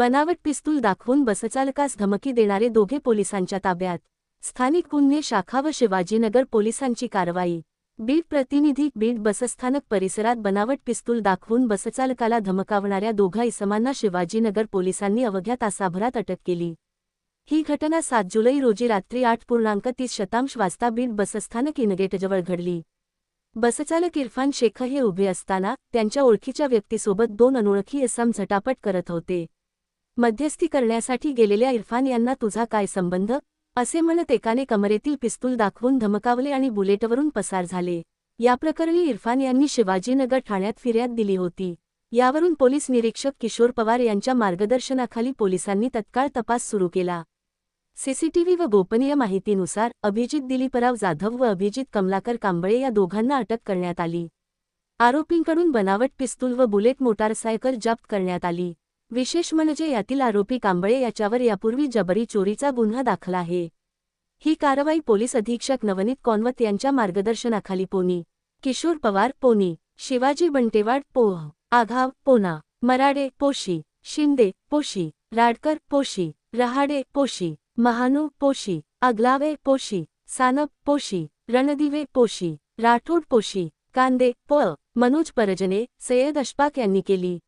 बनावट पिस्तूल दाखवून बसचालकास धमकी देणारे दोघे पोलिसांच्या ताब्यात. स्थानिक गुन्हे शाखा व शिवाजीनगर पोलिसांची कारवाई. बीड प्रतिनिधी बीड बसस्थानक परिसरात बनावट पिस्तूल दाखवून बसचालकाला धमकावणाऱ्या दोघा इसमांना शिवाजीनगर पोलिसांनी अवघ्या तासाभरात अटक केली. ही घटना सात जुलै रोजी रात्री आठ पूर्णांक तीस शतांश वाजता बीड बसस्थानक इनगेटजवळ घडली. बसचालक इरफान शेख हे उभे असताना त्यांच्या ओळखीच्या व्यक्तीसोबत दोन अनोळखी इसम झटापट करत होते. मध्यस्थी करण्यासाठी गेलेल्या इरफान यांना तुझा काय संबंध? असे म्हणत एकाने कमरेतील पिस्तूल दाखवून धमकावले आणि बुलेटवरून पसार झाले. याप्रकरणी इरफान यांनी शिवाजीनगर ठाण्यात फिर्याद दिली होती. यावरून पोलीस निरीक्षक किशोर पवार यांच्या मार्गदर्शनाखाली पोलिसांनी तत्काळ तपास सुरू केला. सीसीटीव्ही व गोपनीय माहितीनुसार अभिजित दिलीपराव जाधव व अभिजित कमलाकर कांबळे या दोघांना अटक करण्यात आली. आरोपींकडून बनावट पिस्तूल व बुलेट मोटारसायकल जप्त करण्यात आली. विशेष म्हणजे यातील आरोपी कांबळे याच्यावर यापूर्वी जबरी चोरीचा गुन्हा दाखल आहे. ही कारवाई पोलीस अधीक्षक नवनीत कॉन्वत यांच्या मार्गदर्शनाखाली पोनी किशोर पवार पोनी शिवाजी बंटेवाड पोह आघाव पोना मराडे पोशी शिंदे पोशी राडकर पोशी रहाडे पोशी महानू पोशी अगलावे पोशी सानप पोशी रणदिवे पोशी राठोड पोशी कांदे प मनोज परजने सय्यद अशपाक यांनी केली.